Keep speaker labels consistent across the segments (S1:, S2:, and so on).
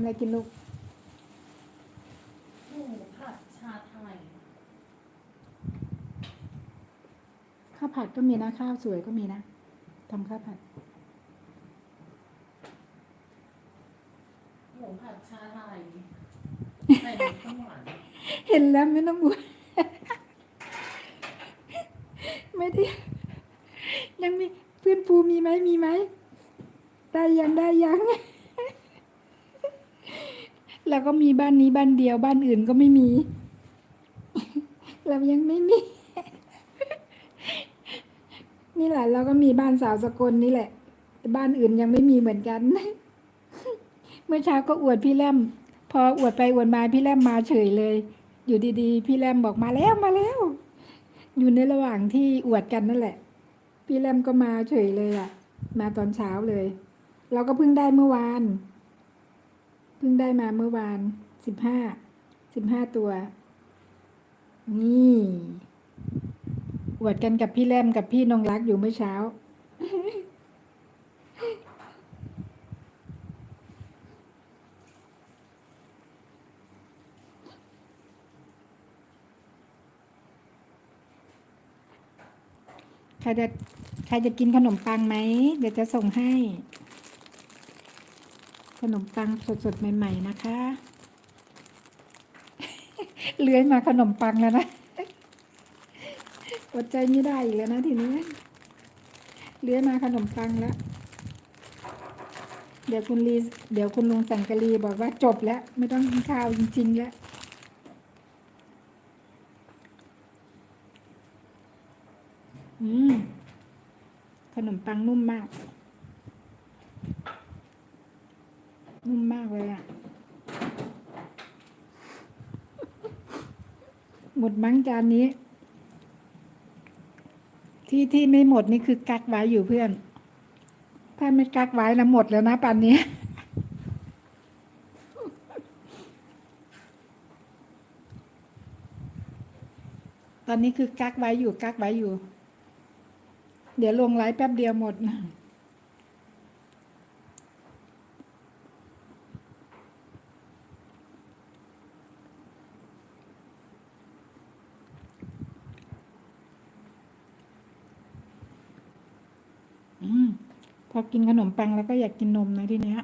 S1: ทำอะไรกินลูก
S2: หมูผัดชาไทย
S1: ข้าวผัดก็มีนะ ข้าวสวยก็มีนะทำข้าวผัด
S2: หมูผัดชาไทยใส่น้ำข้าวหวาน
S1: เห็นแล้วไม่ต้องบวชไม่ได้ยังมีเพื่อนปูมีไหมมีไหม ได้ยังได้ยัง แล้วก็มีบ้านนี้บ้านเดียวบ้านอื่นก็ไม่มี เรายังไม่มี นี่แหละเราก็มีบ้านสาวสกลนี่แหละ แต่บ้านอื่นยังไม่มีเหมือนกัน เมื่อเช้าก็อวดพี่แรมพออวดไปอวดมาพี่แรมมาเฉยเลย อยู่ดี ๆ พี่แรมบอกมาแล้วมาแล้ว อยู่ในระหว่างที่อวดกันนั่นแหละ พี่แรมก็มาเฉยเลยอะ มาตอนเช้าเลย เราก็เพิ่งได้เมื่อวาน พิ่งได้มาเมื่อวานสิบห้าสิบห้าตัว นี่อวดกันกับพี่แรมกับพี่นงรักอยู่เมื่อเช้า ใครจะใครจะกินขนมปังไหม เดี๋ยวจะส่งให้ ขนมปังสดๆใหม่ ๆ นะคะ เลื้อยมาขนมปังแล้วนะอดใจไม่ได้อีกแล้วนะทีนี้เลื้อยมาขนมปังแล้ว เดี๋ยวคุณลีเดี๋ยวคุณลุงสังกะลีบอกว่าจบแล้ว ไม่ต้องกินข้าวจริง ๆ แล้วอืมขนมปังนุ่มมาก นุ่มมากเลยอะ หมดมั้งจานนี้ ที่ที่ไม่หมดนี่คือกักไว้อยู่เพื่อน ถ้าไม่กักไว้นะหมดแล้วนะปันนี้ตอนนี้คือกักไว้อยู่กักไว้อยู่ เดี๋ยวลงไลฟ์แป๊บเดียวหมดนะอืม พอกินขนมปังแล้วก็อยากกินนมนะทีเนี้ย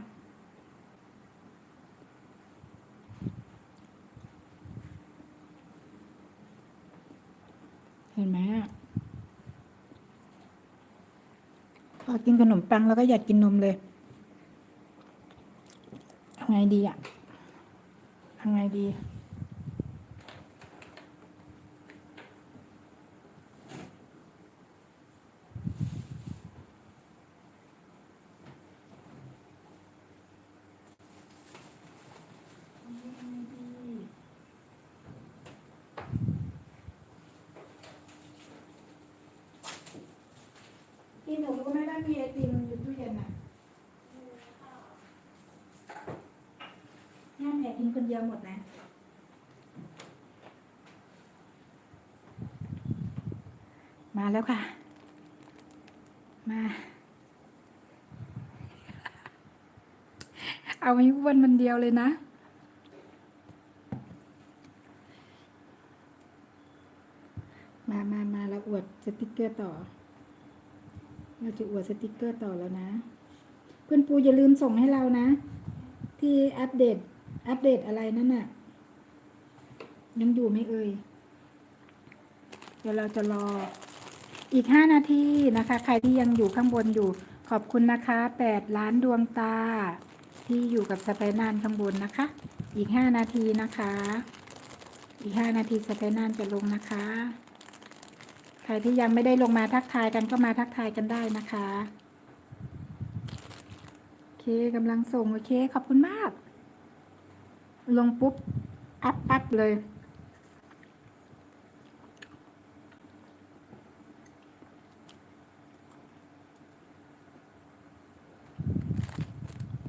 S1: เห็นไหมพอกินขนมปังแล้วก็อยากกินนมเลยทำไงดีอะทำไงดี มีไอติมอยู่ตู้เย็นอะย่าแม่กินคนเดียวหมดนะมาแล้วค่ะ มา เอาให้อ้วนมันเดียวเลยนะมามามาแล้วอวดสติกเกอร์ต่อ เราจะอวดสติกเกอร์ต่อแล้วนะ เพื่อนปูอย่าลืมส่งให้เรานะ ที่อัปเดต อัปเดตอะไรนั่นน่ะ ยังอยู่ไหมเอ่ย เดี๋ยวเราจะรออีกห้านาทีนะคะ ใครที่ยังอยู่ข้างบนอยู่ ขอบคุณนะคะแปดล้านดวงตา ที่อยู่กับสไปนานข้างบนนะคะ อีกห้านาทีนะคะ อีกห้านาทีสไปนานจะลงนะคะ ใครที่ยังไม่ได้ลงมาทักทายกันก็มาทักทายกันได้นะคะโอเคกำลังส่งโอเคขอบคุณมาก ลงปุ๊บอัพอัพเลย